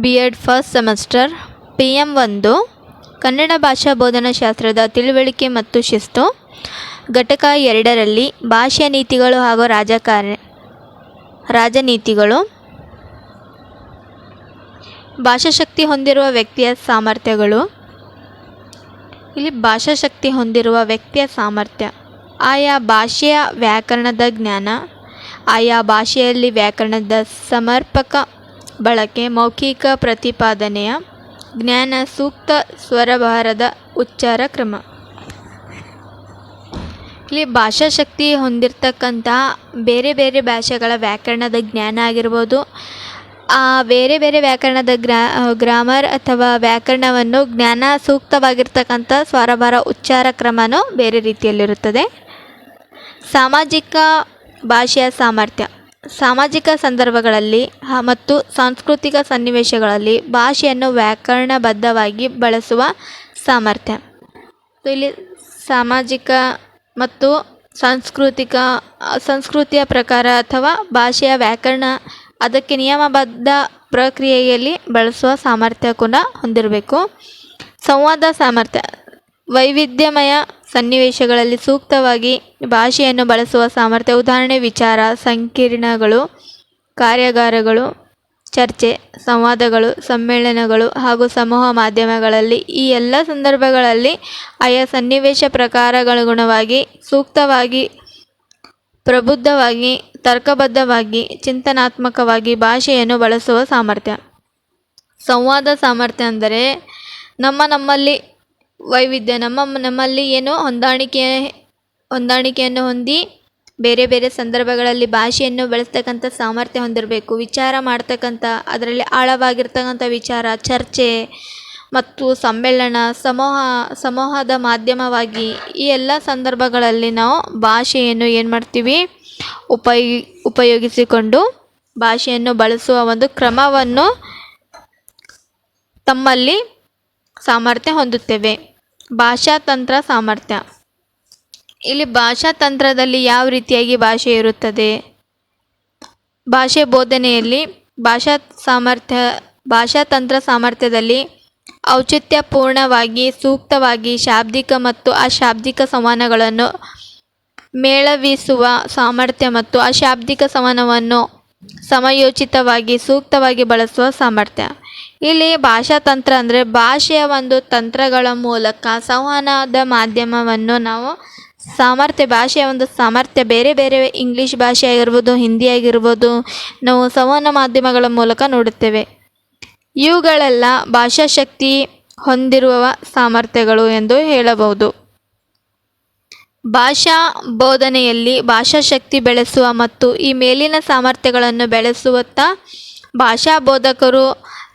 B Ed first semester P M ಒಂದು, ಕನ್ನಡ ಭಾಷಾ ಬೋಧನಾಶಾಸ್ತ್ರದ ತಿಳುವಳಿಕೆ ಮತ್ತು ಶಿಸ್ತು, ಘಟಕ ಎರಡರಲ್ಲಿ ಭಾಷಾ ನೀತಿಗಳು ಹಾಗೂ ರಾಜಕಾರ್ಯ, ರಾಜನೀತಿಗಳು ಭಾಷಾಶಕ್ತಿ ಹೊಂದಿರುವ ವ್ಯಕ್ತಿಯ ಸಾಮರ್ಥ್ಯಗಳು, ಇಲ್ಲಿ ಭಾಷಾಶಕ್ತಿ ಹೊಂದಿರುವ ವ್ಯಕ್ತಿಯ ಸಾಮರ್ಥ್ಯ, ಆಯಾ ಭಾಷೆಯ ವ್ಯಾಕರಣದ ಜ್ಞಾನ, ಆಯಾ ಭಾಷೆಯಲ್ಲಿ ವ್ಯಾಕರಣದ ಸಮರ್ಪಕ ಬಳಕೆ ಮೌಖಿಕ ಪ್ರತಿಪಾದನೆಯ ಜ್ಞಾನ ಸೂಕ್ತ ಸ್ವರಭಾರದ ಉಚ್ಚಾರ ಕ್ರಮ. ಇಲ್ಲಿ ಭಾಷಾಶಕ್ತಿ ಹೊಂದಿರತಕ್ಕಂತಹ ಬೇರೆ ಬೇರೆ ಭಾಷೆಗಳ ವ್ಯಾಕರಣದ ಜ್ಞಾನ ಆಗಿರ್ಬೋದು. ಆ ಬೇರೆ ಬೇರೆ ವ್ಯಾಕರಣದ ಗ್ರಾ, ಗ್ರಾಮರ್ ಅಥವಾ ವ್ಯಾಕರಣವನ್ನು ಜ್ಞಾನ ಸೂಕ್ತವಾಗಿರ್ತಕ್ಕಂಥ ಸ್ವರಭಾರ ಉಚ್ಚಾರ ಕ್ರಮನೂ ಬೇರೆ ರೀತಿಯಲ್ಲಿರುತ್ತದೆ. ಸಾಮಾಜಿಕ ಭಾಷೆಯ ಸಾಮರ್ಥ್ಯ. ಸಾಮಾಜಿಕ ಸಂದರ್ಭಗಳಲ್ಲಿ ಮತ್ತು ಸಾಂಸ್ಕೃತಿಕ ಸನ್ನಿವೇಶಗಳಲ್ಲಿ ಭಾಷೆಯನ್ನು ವ್ಯಾಕರಣಬದ್ಧವಾಗಿ ಬಳಸುವ ಸಾಮರ್ಥ್ಯ. ಇಲ್ಲಿ ಸಾಮಾಜಿಕ ಮತ್ತು ಸಾಂಸ್ಕೃತಿಕ, ಸಂಸ್ಕೃತಿಯ ಪ್ರಕಾರ ಅಥವಾ ಭಾಷೆಯ ವ್ಯಾಕರಣ ಅದಕ್ಕೆ ನಿಯಮಬದ್ಧ ಪ್ರಕ್ರಿಯೆಯಲ್ಲಿ ಬಳಸುವ ಸಾಮರ್ಥ್ಯ ಕೂಡ ಹೊಂದಿರಬೇಕು. ಸಂವಾದ ಸಾಮರ್ಥ್ಯ, ವೈವಿಧ್ಯಮಯ ಸನ್ನಿವೇಶಗಳಲ್ಲಿ ಸೂಕ್ತವಾಗಿ ಭಾಷೆಯನ್ನು ಬಳಸುವ ಸಾಮರ್ಥ್ಯ, ಉದಾಹರಣೆ, ವಿಚಾರ, ಸಂಕಿರಣಗಳು, ಕಾರ್ಯಾಗಾರಗಳು, ಚರ್ಚೆ, ಸಂವಾದಗಳು, ಸಮ್ಮೇಳನಗಳು ಹಾಗೂ ಸಮೂಹ ಮಾಧ್ಯಮಗಳಲ್ಲಿ ಈ ಎಲ್ಲ ಸಂದರ್ಭಗಳಲ್ಲಿ ಆಯಾ ಸನ್ನಿವೇಶ ಪ್ರಕಾರಗನುಗುಣವಾಗಿ ಸೂಕ್ತವಾಗಿ, ಪ್ರಬುದ್ಧವಾಗಿ, ತರ್ಕಬದ್ಧವಾಗಿ, ಚಿಂತನಾತ್ಮಕವಾಗಿ ಭಾಷೆಯನ್ನು ಬಳಸುವ ಸಾಮರ್ಥ್ಯ. ಸಂವಾದ ಸಾಮರ್ಥ್ಯ ಅಂದರೆ ನಮ್ಮ ನಮ್ಮಲ್ಲಿ ವೈವಿಧ್ಯ. ನಮ್ಮ, ನಮ್ಮಲ್ಲಿ ಏನು ಹೊಂದಾಣಿಕೆ, ಹೊಂದಾಣಿಕೆಯನ್ನು ಹೊಂದಿ ಬೇರೆ ಬೇರೆ ಸಂದರ್ಭಗಳಲ್ಲಿ ಭಾಷೆಯನ್ನು ಬಳಸ್ತಕ್ಕಂಥ ಸಾಮರ್ಥ್ಯ ಹೊಂದಿರಬೇಕು. ವಿಚಾರ ಮಾಡ್ತಕ್ಕಂಥ, ಅದರಲ್ಲಿ ಆಳವಾಗಿರ್ತಕ್ಕಂಥ ವಿಚಾರ, ಚರ್ಚೆ ಮತ್ತು ಸಮ್ಮೇಳನ, ಸಮೂಹ, ಸಮೂಹದ ಮಾಧ್ಯಮವಾಗಿ ಈ ಎಲ್ಲ ಸಂದರ್ಭಗಳಲ್ಲಿ ನಾವು ಭಾಷೆಯನ್ನು ಏನು ಮಾಡ್ತೀವಿ? ಉಪಯೋಗಿ ಉಪಯೋಗಿಸಿಕೊಂಡು ಭಾಷೆಯನ್ನು ಬಳಸುವ ಒಂದು ಕ್ರಮವನ್ನು ತಮ್ಮಲ್ಲಿ ಸಾಮರ್ಥ್ಯ ಹೊಂದುತ್ತೇವೆ. ಭಾಷಾತಂತ್ರ ಸಾಮರ್ಥ್ಯ ಇಲ್ಲಿ ಭಾಷಾತಂತ್ರದಲ್ಲಿ ಯಾವ ರೀತಿಯಾಗಿ ಭಾಷೆ ಇರುತ್ತದೆ? ಭಾಷೆ ಬೋಧನೆಯಲ್ಲಿ ಭಾಷಾ ಸಾಮರ್ಥ್ಯ ಭಾಷಾತಂತ್ರ ಸಾಮರ್ಥ್ಯದಲ್ಲಿ ಔಚಿತ್ಯಪೂರ್ಣವಾಗಿ, ಸೂಕ್ತವಾಗಿ, ಶಾಬ್ದಿಕ ಮತ್ತು ಅಶಾಬ್ದಿಕ ಸಂವಹನಗಳನ್ನು ಮೇಳವಿಸುವ ಸಾಮರ್ಥ್ಯ ಮತ್ತು ಅಶಾಬ್ದಿಕ ಸಂವಹನವನ್ನು ಸಮಯೋಚಿತವಾಗಿ, ಸೂಕ್ತವಾಗಿ ಬಳಸುವ ಸಾಮರ್ಥ್ಯ. ಇಲ್ಲಿ ಭಾಷಾ ತಂತ್ರ ಅಂದರೆ ಭಾಷೆಯ ಒಂದು ತಂತ್ರಗಳ ಮೂಲಕ ಸಂವಹನದ ಮಾಧ್ಯಮವನ್ನು ನಾವು ಸಾಮರ್ಥ್ಯ, ಭಾಷೆಯ ಒಂದು ಸಾಮರ್ಥ್ಯ, ಬೇರೆ ಬೇರೆ ಇಂಗ್ಲೀಷ್ ಭಾಷೆ ಆಗಿರ್ಬೋದು, ಹಿಂದಿ ಆಗಿರ್ಬೋದು, ನಾವು ಸಂವಹನ ಮಾಧ್ಯಮಗಳ ಮೂಲಕ ನೋಡುತ್ತೇವೆ. ಇವುಗಳೆಲ್ಲ ಭಾಷಾಶಕ್ತಿ ಹೊಂದಿರುವ ಸಾಮರ್ಥ್ಯಗಳು ಎಂದು ಹೇಳಬಹುದು. ಭಾಷಾ ಬೋಧನೆಯಲ್ಲಿ ಭಾಷಾಶಕ್ತಿ ಬೆಳೆಸುವ ಮತ್ತು ಈ ಮೇಲಿನ ಸಾಮರ್ಥ್ಯಗಳನ್ನು ಬೆಳೆಸುವತ್ತ ಭಾಷಾ ಬೋಧಕರು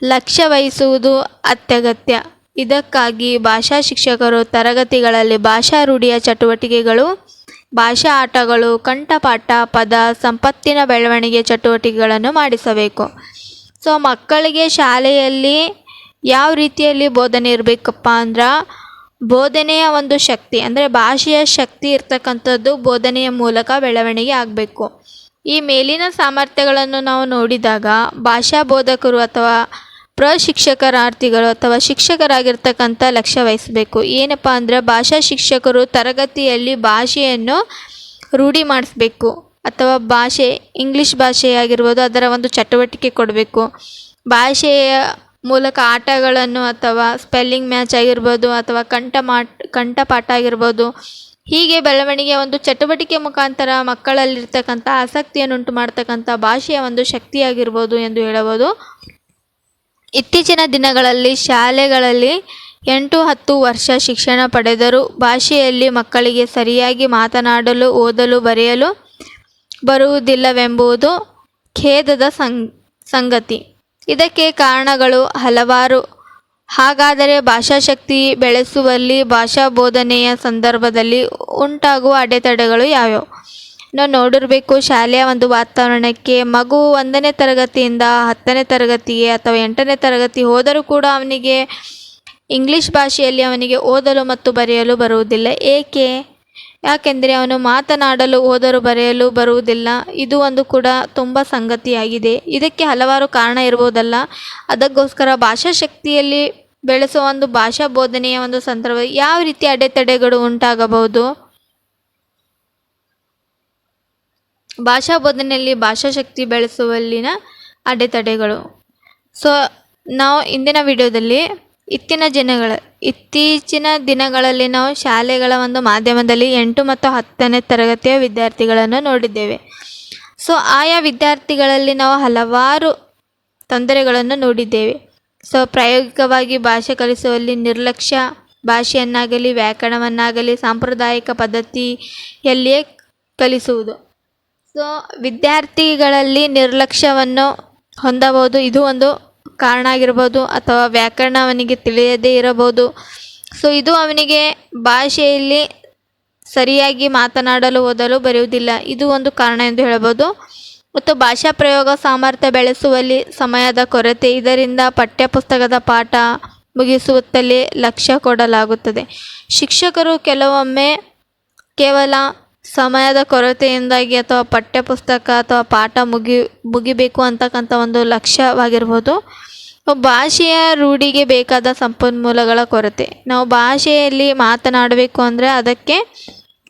ಲಕ್ಷ್ಯ ವಹಿಸುವುದು ಅತ್ಯಗತ್ಯ. ಇದಕ್ಕಾಗಿ ಭಾಷಾ ಶಿಕ್ಷಕರು ತರಗತಿಗಳಲ್ಲಿ ಭಾಷಾ ರೂಢಿಯ ಚಟುವಟಿಕೆಗಳು, ಭಾಷಾ ಆಟಗಳು, ಕಂಠಪಾಠ, ಪದ, ಸಂಪತ್ತಿನ ಬೆಳವಣಿಗೆ ಚಟುವಟಿಕೆಗಳನ್ನು ಮಾಡಿಸಬೇಕು. ಸೊ, ಮಕ್ಕಳಿಗೆ ಶಾಲೆಯಲ್ಲಿ ಯಾವ ರೀತಿಯಲ್ಲಿ ಬೋಧನೆ ಇರಬೇಕಪ್ಪ ಅಂದ್ರೆ, ಬೋಧನೆಯ ಒಂದು ಶಕ್ತಿ, ಅಂದರೆ ಭಾಷೆಯ ಶಕ್ತಿ ಇರ್ತಕ್ಕಂಥದ್ದು ಬೋಧನೆಯ ಮೂಲಕ ಬೆಳವಣಿಗೆ ಆಗಬೇಕು. ಈ ಮೇಲಿನ ಸಾಮರ್ಥ್ಯಗಳನ್ನು ನಾವು ನೋಡಿದಾಗ ಭಾಷಾ ಬೋಧಕರು ಅಥವಾ ಪ್ರಶಿಕ್ಷಕರಾರ್ಥಿಗಳು ಅಥವಾ ಶಿಕ್ಷಕರಾಗಿರ್ತಕ್ಕಂಥ ಲಕ್ಷ್ಯ ವಹಿಸಬೇಕು. ಏನಪ್ಪ ಅಂದರೆ ಭಾಷಾ ಶಿಕ್ಷಕರು ತರಗತಿಯಲ್ಲಿ ಭಾಷೆಯನ್ನು ರೂಢಿ ಮಾಡಿಸ್ಬೇಕು. ಅಥವಾ ಭಾಷೆ, ಇಂಗ್ಲೀಷ್ ಭಾಷೆಯಾಗಿರ್ಬೋದು ಅದರ ಒಂದು ಚಟುವಟಿಕೆ ಕೊಡಬೇಕು. ಭಾಷೆಯ ಮೂಲಕ ಆಟಗಳನ್ನು ಅಥವಾ ಸ್ಪೆಲ್ಲಿಂಗ್ ಮ್ಯಾಚ್ ಆಗಿರ್ಬೋದು ಅಥವಾ ಕಂಠ ಮಾಟ್, ಕಂಠಪಾಠ ಆಗಿರ್ಬೋದು, ಹೀಗೆ ಬೆಳವಣಿಗೆ ಒಂದು ಚಟುವಟಿಕೆ ಮುಖಾಂತರ ಮಕ್ಕಳಲ್ಲಿರ್ತಕ್ಕಂಥ ಆಸಕ್ತಿಯನ್ನುಂಟು ಮಾಡ್ತಕ್ಕಂಥ ಭಾಷೆಯ ಒಂದು ಶಕ್ತಿಯಾಗಿರ್ಬೋದು ಎಂದು ಹೇಳಬೋದು ಇತ್ತೀಚಿನ ದಿನಗಳಲ್ಲಿ ಶಾಲೆಗಳಲ್ಲಿ ಎಂಟು ಹತ್ತು ವರ್ಷ ಶಿಕ್ಷಣ ಪಡೆದರೂ ಭಾಷೆಯಲ್ಲಿ ಮಕ್ಕಳಿಗೆ ಸರಿಯಾಗಿ ಮಾತನಾಡಲು, ಓದಲು, ಬರೆಯಲು ಬರುವುದಿಲ್ಲವೆಂಬುದು ಖೇದದ ಸಂಗತಿ. ಇದಕ್ಕೆ ಕಾರಣಗಳು ಹಲವಾರು. ಹಾಗಾದರೆ ಭಾಷಾಶಕ್ತಿ ಬೆಳೆಸುವಲ್ಲಿ ಭಾಷಾ ಬೋಧನೆಯ ಸಂದರ್ಭದಲ್ಲಿ ಉಂಟಾಗುವ ಅಡೆತಡೆಗಳು ಯಾವ್ಯಾವು? ನಾವು ನೋಡಿರಬೇಕು, ಶಾಲೆಯ ಒಂದು ವಾತಾವರಣಕ್ಕೆ ಮಗು ಒಂದನೇ ತರಗತಿಯಿಂದ ಹತ್ತನೇ ತರಗತಿಗೆ ಅಥವಾ ಎಂಟನೇ ತರಗತಿ ಹೋದರೂ ಕೂಡ ಅವನಿಗೆ ಇಂಗ್ಲೀಷ್ ಭಾಷೆಯಲ್ಲಿ ಅವನಿಗೆ ಓದಲು ಮತ್ತು ಬರೆಯಲು ಬರುವುದಿಲ್ಲ. ಏಕೆ? ಯಾಕೆಂದರೆ ಅವನು ಮಾತನಾಡಲು ಓದಲು ಬರೆಯಲು ಬರುವುದಿಲ್ಲ. ಇದು ಒಂದು ಕೂಡ ತುಂಬ ಸಂಗತಿಯಾಗಿದೆ. ಇದಕ್ಕೆ ಹಲವಾರು ಕಾರಣ ಇರ್ಬೋದಲ್ಲ. ಅದಕ್ಕೋಸ್ಕರ ಭಾಷಾಶಕ್ತಿಯಲ್ಲಿ ಬೆಳೆಸುವ ಒಂದು ಭಾಷಾ ಬೋಧನೆಯ ಒಂದು ಸಂದರ್ಭ ಯಾವ ರೀತಿ ಅಡೆತಡೆಗಳು ಉಂಟಾಗಬಹುದು? ಭಾಷಾ ಬೋಧನೆಯಲ್ಲಿ ಭಾಷಾಶಕ್ತಿ ಬೆಳೆಸುವಲ್ಲಿನ ಅಡೆತಡೆಗಳು. ಸೊ ನಾವು ಇಂದಿನ ವಿಡಿಯೋದಲ್ಲಿ ಇತ್ತಿನ ಜನಗಳ ಇತ್ತೀಚಿನ ದಿನಗಳಲ್ಲಿ ನಾವು ಶಾಲೆಗಳ ಒಂದು ಮಾಧ್ಯಮದಲ್ಲಿ ಎಂಟು ಮತ್ತು ಹತ್ತನೇ ತರಗತಿಯ ವಿದ್ಯಾರ್ಥಿಗಳನ್ನು ನೋಡಿದ್ದೇವೆ. ಸೊ ಆಯಾ ವಿದ್ಯಾರ್ಥಿಗಳಲ್ಲಿ ನಾವು ಹಲವಾರು ತೊಂದರೆಗಳನ್ನು ನೋಡಿದ್ದೇವೆ. ಸೊ ಪ್ರಾಯೋಗಿಕವಾಗಿ ಭಾಷೆ ಕಲಿಸುವಲ್ಲಿ ನಿರ್ಲಕ್ಷ್ಯ, ಭಾಷೆಯನ್ನಾಗಲಿ ವ್ಯಾಕರಣವನ್ನಾಗಲಿ, ಸಾಂಪ್ರದಾಯಿಕ ಪದ್ಧತಿಯಲ್ಲಿಯೇ ಕಲಿಸುವುದು. ಸೊ ವಿದ್ಯಾರ್ಥಿಗಳಲ್ಲಿ ನಿರ್ಲಕ್ಷ್ಯವನ್ನು ಹೊಂದಬಹುದು. ಇದು ಒಂದು ಕಾರಣ ಆಗಿರ್ಬೋದು ಅಥವಾ ವ್ಯಾಕರಣ ಅವನಿಗೆ ತಿಳಿಯದೇ ಇರಬಹುದು. ಸೊ ಇದು ಅವನಿಗೆ ಭಾಷೆಯಲ್ಲಿ ಸರಿಯಾಗಿ ಮಾತನಾಡಲು, ಓದಲು ಬರೆಯುವುದಿಲ್ಲ. ಇದು ಒಂದು ಕಾರಣ ಎಂದು ಹೇಳಬಹುದು. ಮತ್ತು ಭಾಷಾ ಪ್ರಯೋಗ ಸಾಮರ್ಥ್ಯ ಬೆಳೆಸುವಲ್ಲಿ ಸಮಯದ ಕೊರತೆ, ಇದರಿಂದ ಪಠ್ಯಪುಸ್ತಕದ ಪಾಠ ಮುಗಿಸುತ್ತಲೇ ಲಕ್ಷ್ಯ ಕೊಡಲಾಗುತ್ತದೆ. ಶಿಕ್ಷಕರು ಕೆಲವೊಮ್ಮೆ ಕೇವಲ ಸಮಯದ ಕೊರತೆಯಿಂದಾಗಿ ಅಥವಾ ಪಠ್ಯಪುಸ್ತಕ ಅಥವಾ ಪಾಠ ಮುಗಿ, ಮುಗಿಬೇಕು ಅಂತಕ್ಕಂಥ ಒಂದು ಲಕ್ಷ್ಯವಾಗಿರ್ಬೋದು. ಭಾಷೆಯ ರೂಢಿಗೆ ಬೇಕಾದ ಸಂಪನ್ಮೂಲಗಳ ಕೊರತೆ. ನಾವು ಭಾಷೆಯಲ್ಲಿ ಮಾತನಾಡಬೇಕು ಅಂದರೆ ಅದಕ್ಕೆ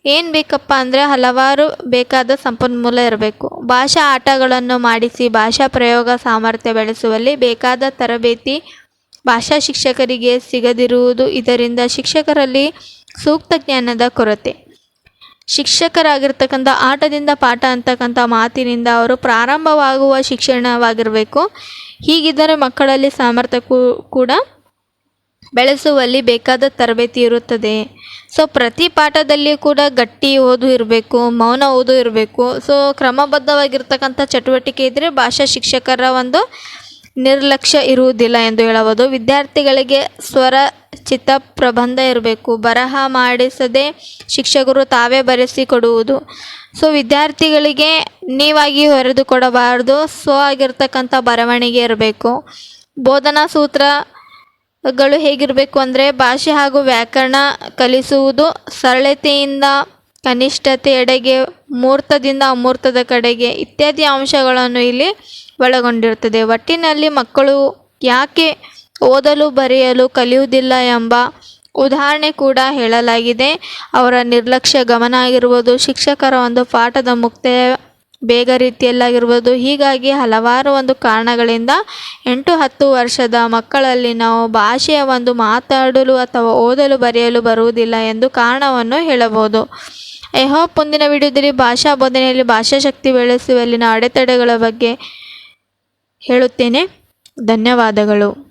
ಏನು ಬೇಕಪ್ಪ ಅಂದರೆ ಹಲವಾರು ಬೇಕಾದ ಸಂಪನ್ಮೂಲ ಇರಬೇಕು. ಭಾಷಾ ಆಟಗಳನ್ನು ಮಾಡಿಸಿ, ಭಾಷಾ ಪ್ರಯೋಗ ಸಾಮರ್ಥ್ಯ ಬೆಳೆಸುವಲ್ಲಿ ಬೇಕಾದ ತರಬೇತಿ ಭಾಷಾ ಶಿಕ್ಷಕರಿಗೆ ಸಿಗದಿರುವುದು ಇದರಿಂದ ಶಿಕ್ಷಕರಲ್ಲಿ ಸೂಕ್ತ ಜ್ಞಾನದ ಕೊರತೆ. ಶಿಕ್ಷಕರಾಗಿರ್ತಕ್ಕಂಥ ಆಟದಿಂದ ಪಾಠ ಅಂತಕ್ಕಂಥ ಮಾತಿನಿಂದ ಅವರು ಪ್ರಾರಂಭವಾಗುವ ಶಿಕ್ಷಣವಾಗಿರಬೇಕು. ಹೀಗಿದ್ದರೆ ಮಕ್ಕಳಲ್ಲಿ ಸಾಮರ್ಥ್ಯ ಕೂಡ ಬೆಳೆಸುವಲ್ಲಿ ಬೇಕಾದ ತರಬೇತಿ ಇರುತ್ತದೆ. ಸೊ, ಪ್ರತಿ ಪಾಠದಲ್ಲಿ ಕೂಡ ಗಟ್ಟಿ ಓದು ಇರಬೇಕು, ಮೌನ ಓದು ಇರಬೇಕು. ಸೊ, ಕ್ರಮಬದ್ಧವಾಗಿರ್ತಕ್ಕಂಥ ಚಟುವಟಿಕೆ ಇದ್ದರೆ ಭಾಷಾ ಶಿಕ್ಷಕರ ಒಂದು ನಿರ್ಲಕ್ಷ್ಯ ಇರುವುದಿಲ್ಲ ಎಂದು ಹೇಳಬಹುದು. ವಿದ್ಯಾರ್ಥಿಗಳಿಗೆ ಸ್ವರ ಚಿತ್ತ ಪ್ರಬಂಧ ಇರಬೇಕು. ಬರಹ ಮಾಡಿಸದೆ ಶಿಕ್ಷಕರು ತಾವೇ ಬರೆಸಿ ಕೊಡುವುದು ಸೊ, ವಿದ್ಯಾರ್ಥಿಗಳಿಗೆ ನೀವಾಗಿ ಹೊರೆದು ಕೊಡಬಾರದು ಸ್ವ ಆಗಿರ್ತಕ್ಕಂಥ ಬರವಣಿಗೆ ಇರಬೇಕು. ಬೋಧನಾ ಸೂತ್ರಗಳು ಹೇಗಿರಬೇಕು ಅಂದರೆ ಭಾಷೆ ಹಾಗೂ ವ್ಯಾಕರಣ ಕಲಿಸುವುದು, ಸರಳತೆಯಿಂದ ಕನಿಷ್ಠತೆ ಎಡೆಗೆ, ಮೂರ್ತದಿಂದ ಅಮೂರ್ತದ ಕಡೆಗೆ ಇತ್ಯಾದಿ ಅಂಶಗಳನ್ನು ಇಲ್ಲಿ ಒಳಗೊಂಡಿರುತ್ತದೆ. ಒಟ್ಟಿನಲ್ಲಿ ಮಕ್ಕಳು ಯಾಕೆ ಓದಲು ಬರೆಯಲು ಕಲಿಯುವುದಿಲ್ಲ ಎಂಬ ಉದಾಹರಣೆ ಕೂಡ ಹೇಳಲಾಗಿದೆ. ಅವರ ನಿರ್ಲಕ್ಷ್ಯ ಗಮನ ಆಗಿರ್ಬೋದು ಶಿಕ್ಷಕರ ಒಂದು ಪಾಠದ ಮುಕ್ತಾಯ ಬೇಗ ರೀತಿಯಲ್ಲಾಗಿರ್ಬೋದು ಹೀಗಾಗಿ ಹಲವಾರು ಒಂದು ಕಾರಣಗಳಿಂದ ಎಂಟು ಹತ್ತು ವರ್ಷದ ಮಕ್ಕಳಲ್ಲಿ ನಾವು ಭಾಷೆಯ ಒಂದು ಮಾತಾಡಲು ಅಥವಾ ಓದಲು ಬರೆಯಲು ಬರುವುದಿಲ್ಲ ಎಂದು ಕಾರಣವನ್ನು ಹೇಳಬಹುದು. ಐ ಹೋಪ್ ಮುಂದಿನ ವಿಡಿಯೋದಲ್ಲಿ ಭಾಷಾ ಬೋಧನೆಯಲ್ಲಿ ಭಾಷಾಶಕ್ತಿ ಬೆಳೆಸುವಲ್ಲಿನ ಅಡೆತಡೆಗಳ ಬಗ್ಗೆ ಹೇಳುತ್ತೇನೆ. ಧನ್ಯವಾದಗಳು.